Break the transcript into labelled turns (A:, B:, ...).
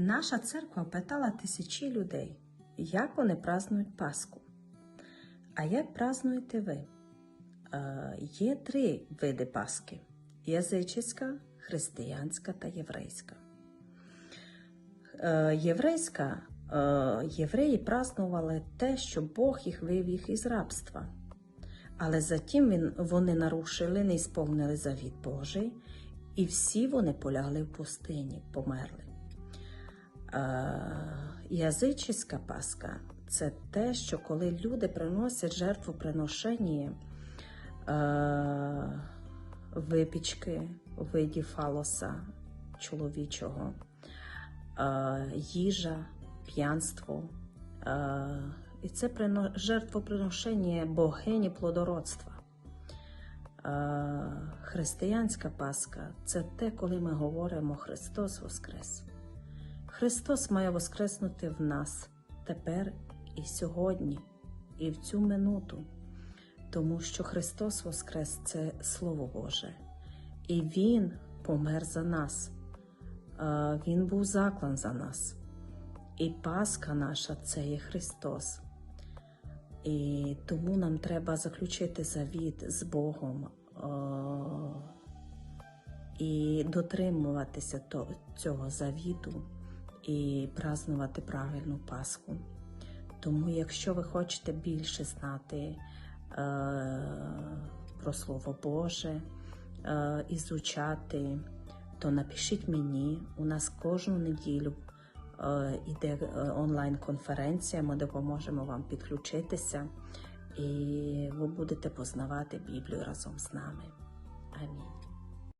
A: Наша церква питала тисячі людей, як вони празнують Пасху. А як празнуєте ви? Е, є три види Пасхи: язичська, християнська та єврейська. Е, єврейська е, євреї празнували те, що Бог їх вивів із рабства. Але затім він, вони нарушили, не ісповнили завіт Божий, і всі вони полягли в пустині, померли. Е, язичська Пасха це те, що коли люди приносять жертвоприношення е, випічки у виді фалоса чоловічого, е, їжа, п'янство. Е, і це жертвоприношення богині плодородства. Християнська Пасха це те, коли ми говоримо Христос Воскрес. Христос має воскреснути в нас тепер і сьогодні, і в цю минуту, тому що Христос Воскрес це Слово Боже, і Він помер за нас, Він був заклан за нас. І Пасха наша це є Христос. І тому нам треба заключити завіт з Богом і дотримуватися цього завіту і празнувати правильну Пасху. Тому, якщо ви хочете більше знати е, про Слово Боже, е, ізучати, то напишіть мені. У нас кожну неділю е, іде е, онлайн-конференція. Ми допоможемо вам підключитися, і ви будете познавати Біблію разом з нами. Амінь.